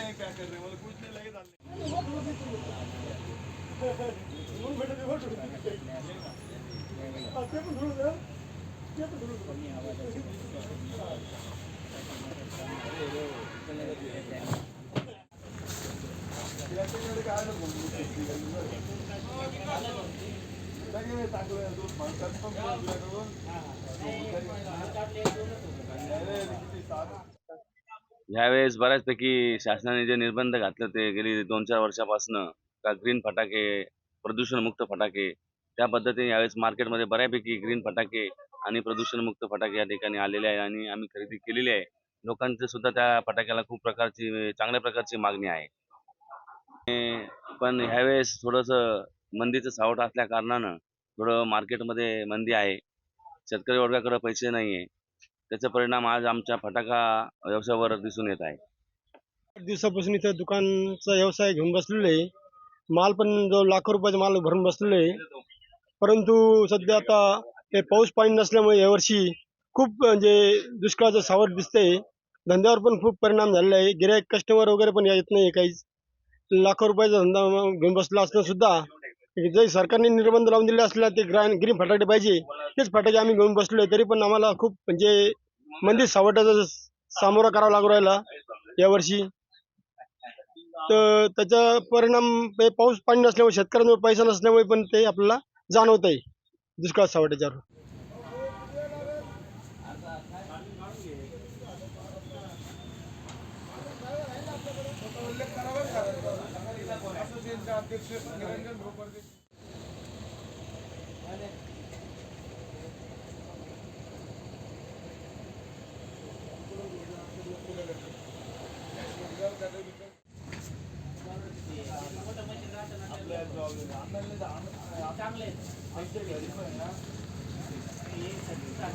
रहे हैं. क्या कर रहे हैं मतलब कुछ नहीं लगे काय टाकलं दोन माणसात पण यावेळेस बऱ्याचपैकी शासनाने जे निर्बंध घातले ते गेली दोन चार वर्षापासून का ग्रीन फटाके प्रदूषणमुक्त फटाके त्या पद्धतीने यावेळेस मार्केटमध्ये बऱ्यापैकी ग्रीन फटाके आणि प्रदूषणमुक्त फटाके या ठिकाणी आलेले आहे आणि आम्ही खरेदी केलेली आहे. लोकांचे सुद्धा त्या फटाक्याला खूप प्रकारची चांगल्या प्रकारची मागणी आहे. पण ह्यावेळेस थोडंसं मंदीचं सावट असल्या कारणानं थोडं मार्केटमध्ये मंदी आहे. शेतकरी वर्गाकडे पैसे नाही आहे त्याचा परिणाम आज आमच्या फटाका व्यवसायावर दिसून येत आहे. दिवसापासून इथं दुकानचा व्यवसाय घेऊन बसलेलो आहे. माल पण जो लाखो रुपयाचा माल भरून बसलेलो आहे. परंतु सध्या आता हे पाऊस पाणी नसल्यामुळे यावर्षी खूप म्हणजे दुष्काळाचं सावट दिसतंय. धंद्यावर पण खूप परिणाम झालेला आहे. गिरायक कस्टमर वगैरे पण येत नाही काहीच. लाखो रुपयाचा धंदा घेऊन बसला असलं सुद्धा जे सरकारने निर्बंध लावून दिले असला ते ग्रान ग्रीन फटाके पाहिजे. तेच फटाके आम्ही घेऊन बसलोय तरी पण आम्हाला खूप म्हणजे मंदिर सावटाचा सामोरा करावा लागू राहिला यावर्षी. तर त्याचा परिणाम पाऊस पाणी नसल्यामुळे शेतकऱ्यांवर पैसा नसल्यामुळे पण ते आपल्याला जाणवत आहे दुष्काळ सावटाच्यावर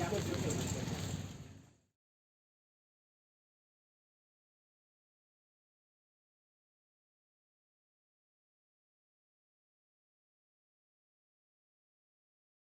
లేదు